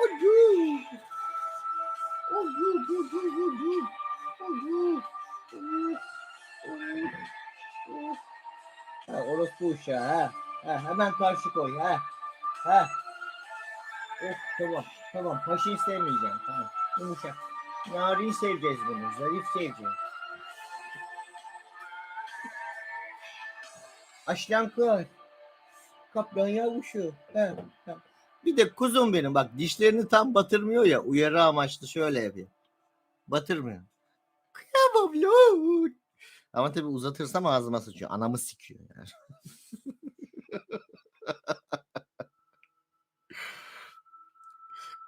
Ocu. Ocu, ocu, ocu, ocu. Ocu. Ocu. Ocu. Ocu. Ha, orospu uşağı ha. ha. Hemen karşı koy ha. Ha. Oh, tamam. Tamam. Paşayı sevmeyeceğim. Tamam. Yumuşak. Narin seveceğiz bunu. Zarif seveceğiz. Aslan kız. Kaplan yavuşu. He, he. Bir de kuzum benim bak dişlerini tam batırmıyor ya uyarı amaçlı şöyle yapıyor. Batırmıyor. Kıyamam lan. Ama tabii uzatırsam ağzıma sıçıyor. Anamı sikiyor yani.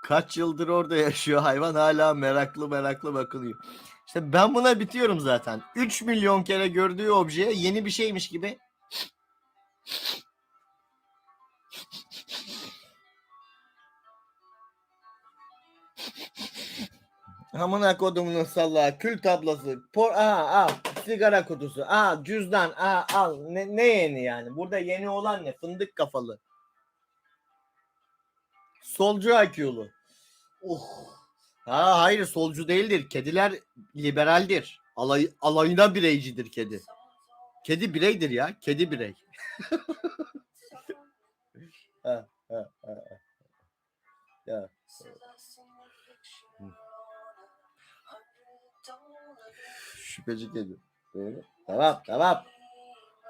Kaç yıldır orada yaşıyor hayvan hala meraklı meraklı bakılıyor. İşte ben buna bitiyorum zaten. 3 milyon kere gördüğü objeye yeni bir şeymiş gibi Amına kodumunun sallağı, kül tablası, por aa, al, sigara kutusu, aa, cüzdan, aa, al. Ne, ne yeni yani? Burada yeni olan ne? Fındık kafalı. Solcu IQ'lu. Oh. Ha hayır solcu değildir. Kediler liberaldir. Alay, alayına bireycidir kedi. Kedi bireydir ya. Kedi birey. ha, ha, ha. Ya. Şüpheci kedi. Doğru. Tamam tamam.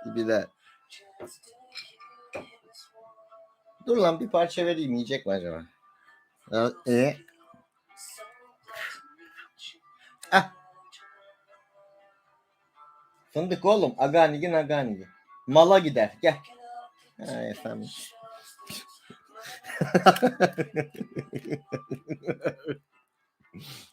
Gibiler. Dur lan bir parça vereyim yiyecek mi acaba? E. Ah. Fındık oğlum. Aganigin aganigi. Mala gider. Gel. Ha, efendim.